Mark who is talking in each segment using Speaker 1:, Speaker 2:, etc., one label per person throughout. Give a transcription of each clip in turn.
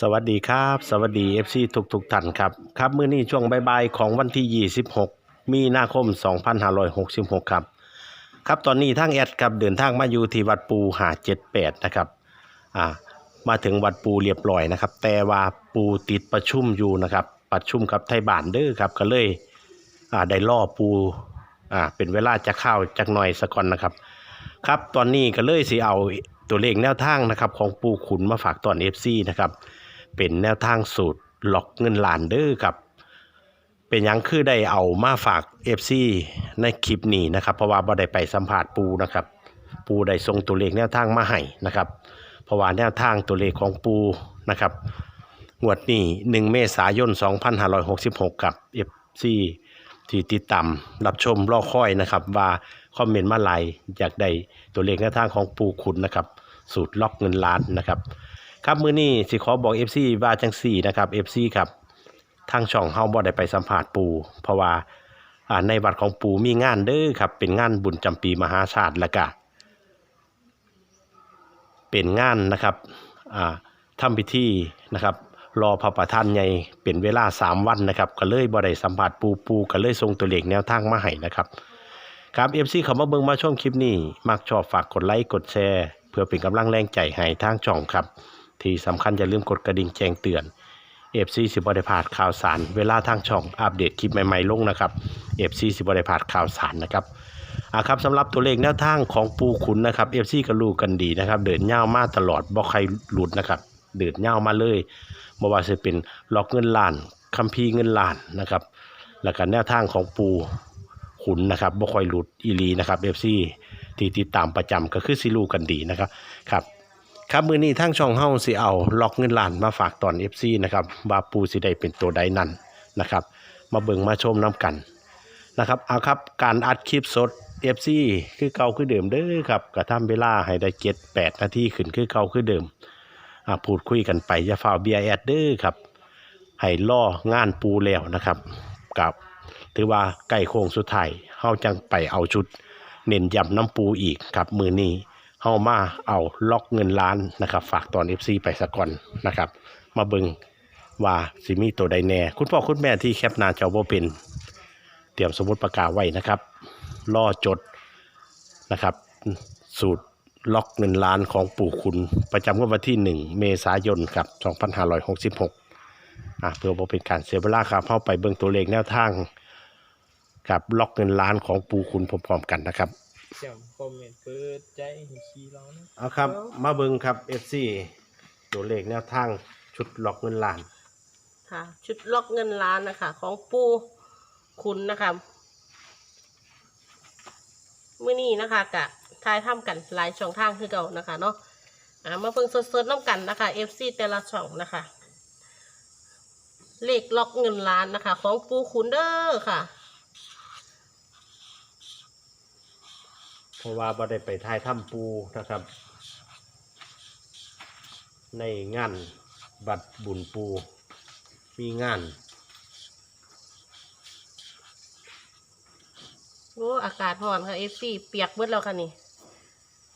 Speaker 1: สวัสดีครับ สวัสดี FC ทุกทุกท่านครับ ครับมื้อนี้ช่วงบ่ายๆของวันที่ 26 มีนาคม 2566 ครับ ครับตอนนี้ทางแอดครับเดินทางมาอยู่ที่วัดปูหา78 นะครับอ่ามาถึงวัดปูเรียบร้อยนะครับ แต่ว่าปูติดประชุมอยู่นะครับ ประชุมกับไทยบ้านเด้อครับ ก็เลยอ่าได้ล่อปูอ่าเป็นเวลาจะเข้าจักหน่อยสักก่อนนะครับ ครับตอนนี้ก็เลยสิเอาตัวเลขแนวทางนะครับของปูขุนมาฝากตอน FC นะครับ เป็นแนวทางสูตรล็อกเงินล้านเด้อครับ เป็นยังคือได้เอามาฝาก FC ในคลิปนี้นะครับ เพราะว่าบ่ได้ไปสัมภาษณ์ปูนะครับ ปูได้ส่งตัวเลขแนวทางมาให้นะครับ เพราะว่าแนวทางตัวเลขของปูนะครับงวดนี้1เมษายน 2566 กับ FC ที่ติดตามรับชมรอคอยนะครับ ว่าคอมเมนต์มาหลายอยากได้ตัวเลขแนวทางของปูขุนนะครับ สูตรล็อกเงินล้านนะครับ ครับมื้อนี้สิขอบอก FC ว่าจังสี่นะครับ FC ครับทางช่องเฮาบ่ได้ไปสัมภาษณ์ปู เพราะว่าอ่าในวัดของปูมีงานเด้อครับ เป็นงานบุญจำปีมหาชาติแล้วก็เป็นงานนะครับอ่าทำพิธีนะครับ รอพระประธานใหญ่เป็นเวลา3วันนะครับ ก็เลยบ่ได้สัมภาษณ์ปูปูก็เลยส่งตัวเลขแนวทางมาให้นะครับ ครับ FC เข้ามาเบิ่งมาชมคลิปนี้ มักชอบฝากกดไลค์กดแชร์ เพื่อเป็นกำลังแรงใจให้ทางช่องครับ ที่สำคัญอย่าลืมกดกระดิ่งแจ้งเตือน FC สิบได้พาดข่าวสาร เวลาทางช่องอัปเดตคลิปใหม่ๆลงนะครับ FC สิบได้พาดข่าวสารนะครับอะครับสำหรับตัวเลขแนวทางของปูขุนนะครับ FC ก็รู้กันดีนะครับ เดินย่ามาตลอดบ่ใครหลุดนะครับ เดินย่ามาเลยบ่ว่าจะเป็นล็อกเงินล้านคัมภีร์เงินล้านนะครับ แล้วก็แนวทางของปูขุนนะครับบ่ค่อยหลุดอีลีนะครับ FC ที่ติดตามประจำก็คือสิรู้กันดีนะครับครับ ครับมือนี้ทั้งช่องเฮาสิเอาล็อกเงินล้านมาฝากตอน FC นะครับว่าปูสิได้เป็นตัวใดนั่นนะครับ มาเบิ่งมาชมน้ำกันนะครับเอาครับการอัดคลิปสด FC คือเก่าคือเดิมเด้อครับกระทำเวลาให้ได้7 8นาทีขึ้นคือเก่าคือเดิมอ่าพูดคุยกันไปอย่าฝ่าวเบียแอดเด้อครับให้ล่องานปูแล้วนะครับกับถือว่าใกล้โค้งสุดท้ายเฮาจังไปเอาชุด เน้นย้ำน้ำปูอีกครับมือนี้ เฮามาเอาล็อกเงินล้านนะครับ ฝากตอน FC ไปสะก่อนนะครับ มาเบิงว่าสิมีตัวใดแน่ คุณพ่อคุณแม่ที่แคปหน้าจอบ่เป็น เตรียมสมุดประกาศไว้นะครับล่อจดนะครับ สูตรล็อกเงินล้านของปู่คุณประจำวดวันที่ 1 เมษายนครับ2566อะเพื่อบ่เป็นการเสียเวลาครับเข้าไปเบิ่งตัวเลขแนวทางกับล็อกเงินล้านของปู่คุณพร้อมๆกันนะครับ
Speaker 2: เสียงคอมเมนต์เปิดใจให้ขี้ร้อนนะ
Speaker 1: เอาครับ มาเบิงครับ FC ตัวเลขแนวทางชุดล็อกเงินล้าน
Speaker 3: ค่ะ ชุดล็อกเงินล้านนะคะ ของปูคุณนะคะมื่อนี้นะคะกะทายทำกันหลายช่องทางคือเก่านะคะเนาะอ่ามาเพิ่งสดๆน้ำกันนะคะ FC แต่ละช่องนะคะ เลขล็อกเงินล้านนะคะ ของปูคุณเด้อค่ะ
Speaker 1: เพ ราะว่าบ่ได้ไปทายถ้ำปูนะครับ ในงานบัตรบุญปู มีงาน
Speaker 3: โอ้อากาศร้อนค่ะ FC เปียกเบิดแล้วค่ะนี่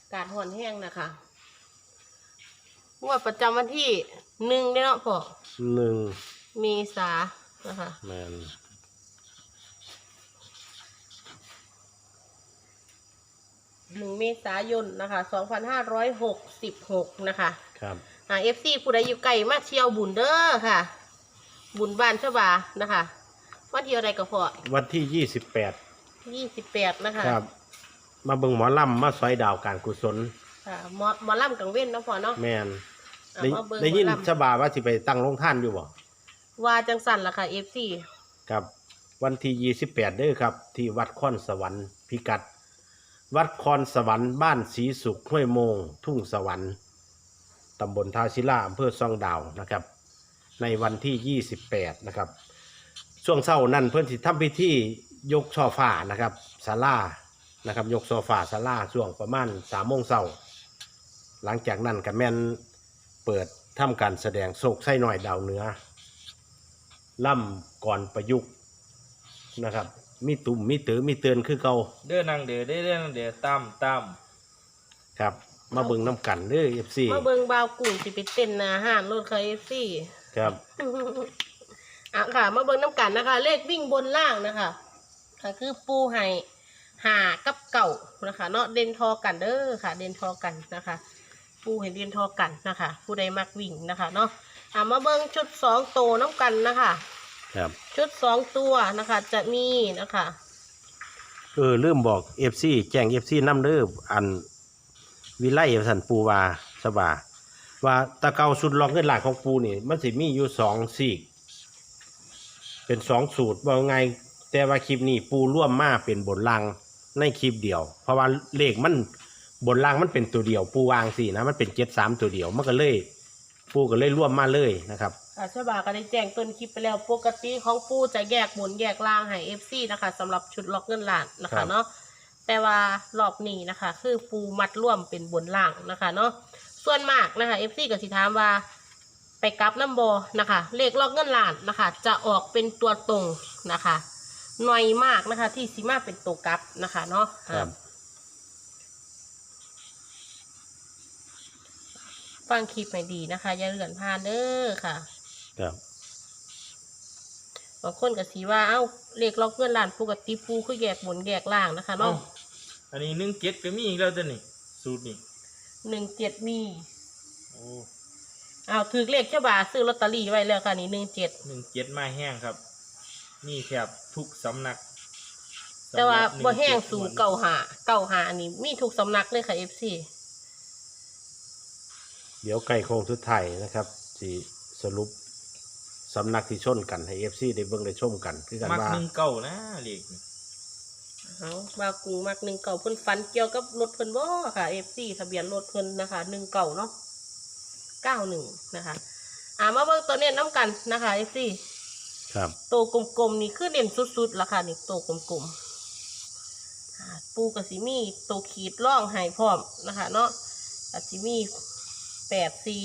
Speaker 3: อากาศร้อนแห้งนะคะงวดประจำวันที่หนึ่งเนาะพ่อ
Speaker 1: หนึ่ง
Speaker 3: เมษานะคะ
Speaker 1: แมน
Speaker 3: หนึ่งเมษายนนะคะสองพันห้าร้อยหกสิบหกนะคะ
Speaker 1: ครับ
Speaker 3: อ่าเอฟซีผู้ใดอยู่ไกลมาเที่ยวบุญเด้อค่ะ บุญบ้านเชบานะคะวันที่อะไรก็พอ
Speaker 1: วันที่ยี่สิบแปด
Speaker 3: ยี่สิบแปดนะคะ
Speaker 1: ครับ มาเบิ่งหมอลำมาซอยดาวการกุศล
Speaker 3: ค่ะหมอหมอล่ำกังเว้นเนาะพอเนาะ
Speaker 1: แมน
Speaker 3: อ่า
Speaker 1: ได้
Speaker 3: มาเบิ่ง
Speaker 1: ได้ยิน
Speaker 3: หมอลำ
Speaker 1: ชบาว่าสิไปตั้งโรงท่านอยู่บ่
Speaker 3: ว่าจังสันละค่ะเอฟซี
Speaker 1: ครับ วันที่ยี่สิบแปดเด้อครับ ที่วัดค่อนสวรรค์พิกัด วัดคอนสวรรค์บ้านศรีสุขห้วยโมง ทุ่งสวรรค์ตำบลทาศิลาอำเภอซองดาวนะครับ ในวันที่ 28 นะครับ ช่วงเช้านั่นเพื่อนสิทำพิธียกช่อฟ้านะครับศาลานะครับ ยกโซฟาศาลาช่วงประมาณสามโมงเช้าหลังจากนั้นก็แม่นเปิดทำการแสดงโศกไส้หน่อยดาวเหนือล่ำก่อนประยุกต์นะครับ มีตุ่มมีตือมีเตือนคือเก่า
Speaker 2: เด้อนางเดือได้เด้อนางเดือตั้มตั้ม
Speaker 1: ครับ มาเบิ่งน้ำกันเด้อ FC
Speaker 3: มาเบิงบาวกุ่งสิไปเต้นหนาห้านรถค่ะเอฟซี
Speaker 1: ครับ
Speaker 3: อะค่ะ มาเบิ่งน้ำกันนะคะ เลขวิ่งบนล่างนะคะค่ะคือปูไห่หากับเก่านะคะ เนาะเด่นทอกันเด้อค่ะ เด่นทอกันนะคะ ปูเห็นเด่นทอกันนะคะ ผู้ใดมักวิ่งนะคะ เนาะอะมาเบิ่งชุดสองโตวน้ำกันนะคะ
Speaker 1: ครับ
Speaker 3: ชุดสองตัวนะคะ จะมีนะคะ
Speaker 1: เออลืมบอก FC แจ้ง FC นำเด้ออัน วิไลสันปูวาสบาว่าตะเกาสุดลองเงินหลักของปูนี่ มันสิมีอยู่สองสี่เป็นสองสูตรว่าไง แต่ว่าคลิปนี้ปูร่วมมาเป็นบนลังในคลิปเดียว เพราะว่าเลขมันบนลังมันเป็นตัวเดียว ปูวางสี่นะมันเป็นเจ็ดสามตัวเดียวมันก็เลย ปูก็เลยร่วมมาเลยนะครับ
Speaker 3: อาชบาก็ได้แจ้งต้นคลิปไปแล้วปกติของปูจะแยกบนแยกล่างให้ FC นะคะสำหรับชุดล็อกเงินล้านนะ
Speaker 1: ครั
Speaker 3: คะ
Speaker 1: บ
Speaker 3: เนาะแต่ว่ารอบนี้นะคะ คือปูมัดร่วมเป็นบนล่างนะคะเนาะส่วนมากนะคะ FC ก็สิถามว่า ไปกลับน้ำโบนะคะ เลขล็อกเงินล้านนะคะ จะออกเป็นตัวตรงนะคะหน่อยมากนะคะ ที่สีมาเป็นตัวกลับนะคะเนาะ
Speaker 1: ครับ
Speaker 3: ฟังคลิปให้ดีนะคะ อย่าเลื่อนผ่านเด้อค่ะ
Speaker 1: ครับ
Speaker 3: บางคนก็สีว่าเอ้าเลขล็อกเงินล้านปกติปูคือแยกบนแยกล่างนะคะ
Speaker 2: เอ้า
Speaker 3: เนาะ
Speaker 2: อันนี้หนึ่งเจ็ดก็มีอีกแล้วจ้ะนี่สูตรนี่
Speaker 3: หนึ่งเจ็ดมี
Speaker 2: โอ้
Speaker 3: อ้าวถือเลขเจ้าบ่าซื้อลอตเตอรี่ไว้แล้วค่ะนี่หนึ่งเจ็ด
Speaker 2: หนึ่งเจ็ดมาแห้งครับ นี่แทบทุกสำนัก
Speaker 3: แต่ว่า
Speaker 2: สำหรับ
Speaker 3: บ่แห้ง
Speaker 2: 17
Speaker 3: สู่เก่าหาเก่าหาอันนี้มีทุกสำนักเลยค่ะเอฟซี
Speaker 1: เดี๋ยวไก่โค้งสุดท้ายนะครับสิสรุป สำนักที่ชนกันให้ FC ได้เบิ่งได้ชมกัน คือกัน
Speaker 2: มัก
Speaker 1: ว่า
Speaker 2: หนึ่งเก้านะเลขนี่
Speaker 3: เอาบากูมักหนึ่งเก่าเพิ่นฟันเกี่ยวกับรถเพิ่นบ่ค่ะเอฟซีทะเบียนรถเพิ่นนะคะหนึ่งเก่าเนาะเก้าหนึ่งนะคะอ่ามาเบิ่งตัวเนี้ยน้ำกันนะคะเอฟซี
Speaker 1: ครับ
Speaker 3: ตัวกลมๆนี่คือเด่นสุดๆละค่ะนี่ตัวกลมๆอ่าปูกับสิมีตัวขีดล่องให้พร้อมนะคะ เนาะอาจสิมีแปดซี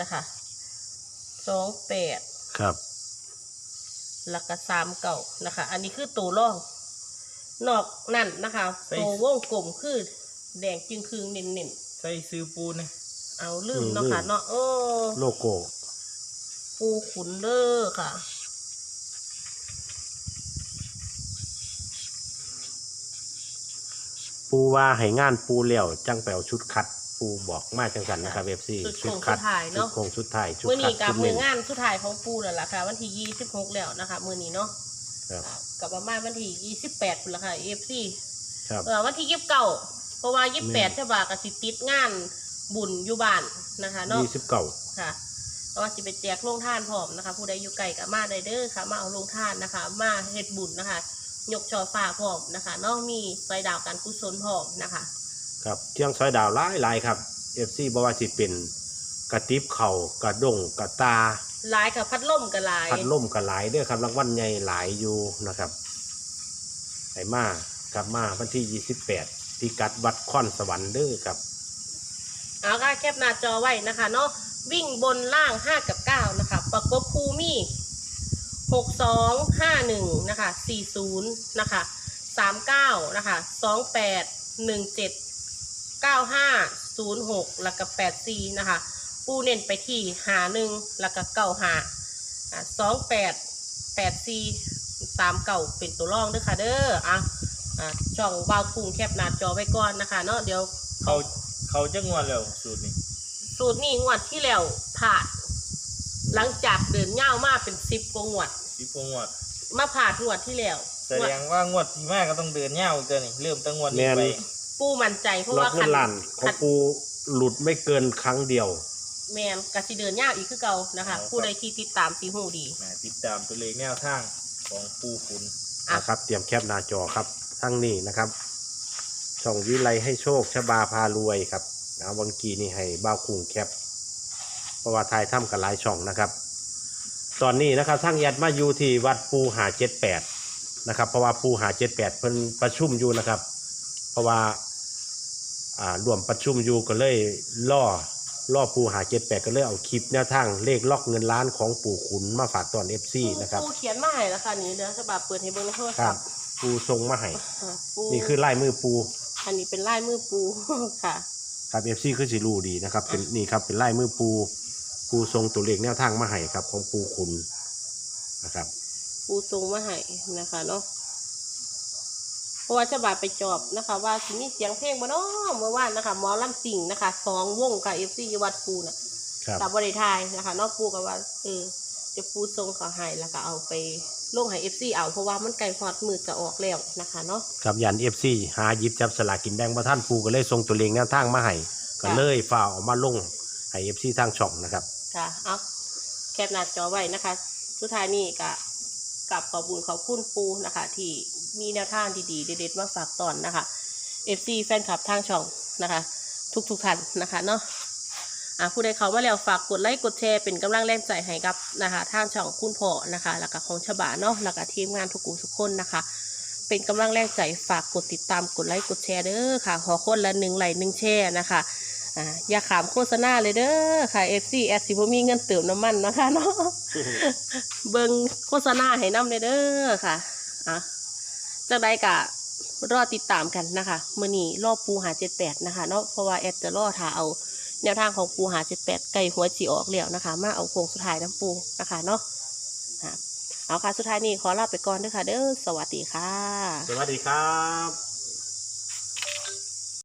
Speaker 3: นะคะสองแปด
Speaker 1: ครับ
Speaker 3: แล้วก็สามเก่านะคะ อันนี้คือตัวล่อง นอกนั่นนะคะตัววงกลมคือแดงจึงคืงเน้น
Speaker 2: ใส่ซื้อปูนะ
Speaker 3: ๆเอาลืมเนาะค่ะเนาะโอ้
Speaker 1: โลโก้
Speaker 3: ปูขุนเด้อค่ะ
Speaker 1: ปูว่าให้งานปูเลี้ยวจังไปเอาชุดคัด ปูบอกมาจังสันนะครับเอฟซี
Speaker 3: ชุดโครงสุดท้ายเนอะ
Speaker 1: ชุดโครงสุดท้ายชุด
Speaker 3: มือ
Speaker 1: คัด
Speaker 3: นี้กับ
Speaker 1: ชุด
Speaker 3: มื
Speaker 1: เน้
Speaker 3: อนงานสุดท้ายของปูแล้วล่ะค่ะ วันที่ยี่สิบหกแล้วนะคะ มือนี้เนาะ
Speaker 1: ครับ
Speaker 3: กับประมาณวันที่ยี่สิบแปดพุ่นละค่ะเอฟซี
Speaker 1: ครับ
Speaker 3: เออวันที่ยี่สิบเก้าเพราะว่ายี่สิบแปด
Speaker 1: แม่น
Speaker 3: ใช่ป่ะก็สิติดงานบุญอยู่บ้านนะคะเนาะ
Speaker 1: ยี่สิบเก้า
Speaker 3: ค่ะเพราะว่าสิไปแจกโรงทานพร้อมนะคะ ผู้ใดอยู่ไกลกับมาได้เด้อค่ะ มาเอาโรงทานนะคะ มาเฮ็ดบุญนะคะ ยกช่อฟ้าพร้อมนะคะเนอกมีไฟดาวการกุศลพร้อมนะคะ
Speaker 1: ครับเที่ยงซอยดาวหลายหลายครับเอฟซีบอกว่าสิเป็นกระติบเข่ากระดงกระตา
Speaker 3: หลายค่ะพัดลมก็หลาย
Speaker 1: พัดล่มกระหลายเด้อครับรางวัลใหญ่หลายอยู่นะครับไห้มากลับมาวันที่ยี่สิบแปดที่กัดวัดค่อนสวรรค์เด้อครับ
Speaker 3: เอาค่ะแคปหน้าจอไว้นะคะเนาะวิ่งบนล่างห้ากับเก้านะคะ ประกบคูมีหกสองห้าหนึ่งนะคะสี่ศูนย์นะคะสามเก้านะคะสอ งแปดหนึ่งเจ็ดเก้าห้าศูนย์หกแล้วก็แปดสี่นะคะ ปูเน้นไปที่หาหนึ่งแล้วก็เก้าหาอะสองแปดแปดสี่สามเก่าเป็นตัวร่องเด้อค่ะเด้ออะอะช่องวาวกุ้งแคปหน้าจอไว้ก่อนนะคะ เนาะเดี๋ยว
Speaker 2: เขาเขาจะงวนแล้วสูตรนี่
Speaker 3: สูตรนี้งวดที่แล้วผ่านหลังจากเดินเง่าวมาเป็นสิบกว่างวด
Speaker 2: สิบกว่างวด
Speaker 3: มาผ่านงวดที่แล้ว
Speaker 2: แสดงว่างวดที่มาก็ต้องเดินเงาวเกินนี่เริ่มตั้งงวดนี้
Speaker 1: แม่น
Speaker 2: ไป
Speaker 3: ปูมั่นใจเพราะ
Speaker 1: ล็อ
Speaker 3: ว่าก
Speaker 1: เงินล้านของปูหลุดไม่เกินครั้งเดียว
Speaker 3: แมนกสิเดินเง่าวอีกคือเก่านะคะผู้ใดที่ติดตามสีหูดี
Speaker 2: นะติดตามตัวเลขแนวทางของปูขุน
Speaker 3: อะ
Speaker 1: นะครับ เตรียมแคปหน้าจอครับทั้งนี้นะครับ ช่องวิไลให้โชคชบาพารวยครับนะวังกีนี่ให้บ้าวคุงแคปเพราะว่าทายถ้ำกับหลายช่องนะครับ ตอนนี้นะครับทั้งยัดมาอยู่ที่วัดปูหาเจ็ดแปดนะครับ เพราะว่าปูหาเจ็ดแปดเพิ่นประชุมอยู่นะครับเพ ราะว่าอ่ารวมประชุมอยู่ก็เลยล่อล่อปูหาเจ็ดแปดก็เลยเอาคลิปแนวทางเลขล็อกเงินล้านของปู่ขุนมาฝากตอนเอฟซีนะครับ
Speaker 3: ปูเขียนมาให้แล้วค่ะนี่เดี๋ยวฉบับเปิดให้เบิ่งในโทร
Speaker 1: ค
Speaker 3: ศั
Speaker 1: รั
Speaker 3: พ
Speaker 1: บ
Speaker 3: ท์
Speaker 1: ปูทรงมาให้
Speaker 3: อะปู
Speaker 1: นี่คือลายมือปู
Speaker 3: อันนี้เป็นลายมือปูค่ะ
Speaker 1: ครับเอฟซีคือสิรู้ดีนะครับเป็นนี่ครับเป็นลายมือปูปูทรงตัวเลขแนวทางมาให้ครับของปูคุณนะครับ
Speaker 3: ปูทรงมาให้นะคะเนาะเพ ราะว่าฉบับไปจอบนะคะ ว่าสิมีเสียงเพลงบ่เนาะเมื่อวานนะคะหมอลำสิงห์นะคะสองวงค่ะเอฟซีวัดปูน่ะ
Speaker 1: ครับ
Speaker 3: กับบริทายนะคะเนอกปูกับว่าเออจะปูทรงเขาให้แล้วก็เอาไปลงให้เอฟซีเอาเพราะว่ามันไกลฮอดมือจะออกแล้วนะคะเนาะ
Speaker 1: ครับยันเอฟซีหาหยิบจับสลากกินแบ่งประท่านปูก็เลยทรงตัวเลขแนวทางมาให้ก็
Speaker 3: ค่ะ
Speaker 1: เลยฝ่ากเออกมาลงให้เอฟซีทางช่องนะครับ
Speaker 3: ค่ะเอาแคปหน้าจอไว้นะคะ สุดท้ายนี้ก็กลับขอบคุญขอบคุณปูนะคะที่ มีแนวทางดีๆเด็ดๆมาฝากตอนนะคะ FC แฟนคลับทางช่องนะคะ ทุกๆท่านนะคะเนาะอะผู้ใดเขามาแล้วฝากกดไลค์กดแชร์เป็นกำลังแรงใจให้กับนะคะทางช่องคุณพ่อนะคะแล้วก็ของฉบาเนาะแล้วก็ทีมงานทุกกลุ่มทุกคนนะคะ เป็นกำลังแรงใจฝากกดติดตามกดไลค์กดแชร์เด้อค่ะขอคนละหนึ่งไลค์หนึ่งแชร์นะคะอ่าอย่าขามโฆษณาเลยเด้อค่ะ FC แอดสิบ่มีเงินเติมน้ำมันเนาะคะเนาะเบิ่งโฆษณาให้นำเด้อค่ะอะ จากใดกะรอติดตามกันนะคะมื่อนี้รอบปูหาเจ็ดแปดนะคะเนาะเพราะว่าแอดจะรอถ่าเอาแนวทางของปูหาเจ็ดแปดไก่หัวจีออกแล้วนะคะ มาเอาโค้งสุดท้ายน้ำปูนะคะเนาะเอาค่ะสุดท้ายนี้ขอลาไปก่อนด้วยค่ะ เด้อสวัสดีค่ะ
Speaker 1: สวัสดีครับ